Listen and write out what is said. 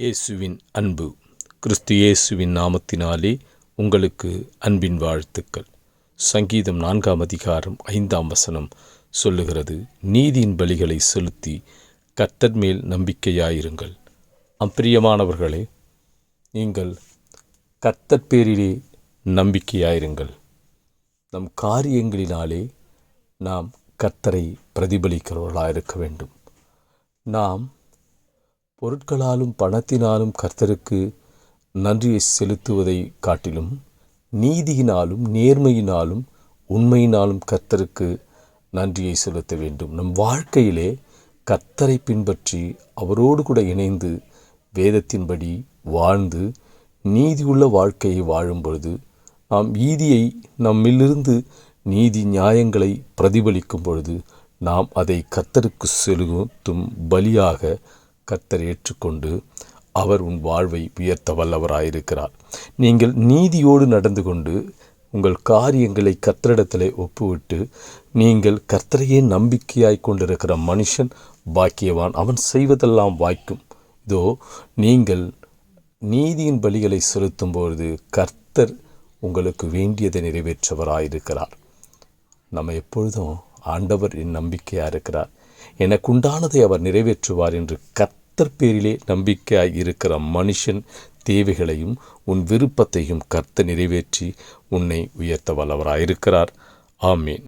இயேசுவின் அன்பு. கிறிஸ்து இயேசுவின் நாமத்தினாலே உங்களுக்கு அன்பின் வாழ்த்துக்கள். சங்கீதம் நான்காம் அதிகாரம் ஐந்தாம் வசனம் சொல்லுகிறது நீதியின் பலிகளை செலுத்தி கர்த்தர் மேல் நம்பிக்கையாயிருங்கள். அப்பிரியமானவர்களே நீங்கள் கர்த்தர் பேரிலே நம்பிக்கையாயிருங்கள். நம் காரியங்களினாலே நாம் கர்த்தரை பிரதிபலிக்கிறவர்களாக இருக்க வேண்டும். நாம் பொருட்களாலும் பணத்தினாலும் கர்த்தருக்கு நன்றியை செலுத்துவதை காட்டிலும் நீதியினாலும் நேர்மையினாலும் உண்மையினாலும் கர்த்தருக்கு நன்றியை செலுத்த வேண்டும். நம் வாழ்க்கையிலே கர்த்தரை பின்பற்றி அவரோடு கூட இணைந்து வேதத்தின்படி வாழ்ந்து நீதியுள்ள வாழ்க்கையை வாழும் பொழுது நாம் நீதியை நம்மிலிருந்து நீதி நியாயங்களை பிரதிபலிக்கும் பொழுது நாம் அதை கர்த்தருக்கு செலுத்தும் பலியாக கர்த்தர் ஏற்றுக்கொண்டு அவர் உன் வாழ்வை உயர்த்த வல்லவராயிருக்கிறார். நீங்கள் நீதியோடு நடந்து கொண்டு உங்கள் காரியங்களை கர்த்தரிடத்திலே ஒப்புவிட்டு நீங்கள் கர்த்தரையே நம்பிக்கையாய் கொண்டிருக்கிற மனுஷன் பாக்கியவான் அவன் செய்வதெல்லாம் வாய்க்கும். இதோ நீங்கள் நீதியின் பலிகளை செலுத்தும் பொழுது கர்த்தர் உங்களுக்கு வேண்டியதை நிறைவேற்றவராயிருக்கிறார். நம்ம எப்பொழுதும் ஆண்டவர் என் நம்பிக்கையாக இருக்கிறார். எனக்குண்டானதை அவர் நிறைவேற்றுவார் என்று கர்த்தர் பேரிலே நம்பிக்கையாய் இருக்கிற மனுஷன் தேவைகளையும் உன் விருப்பத்தையும் கர்த்த நிறைவேற்றி உன்னை உயர்த்த வல்லவராயிருக்கிறார் ஆமீன்.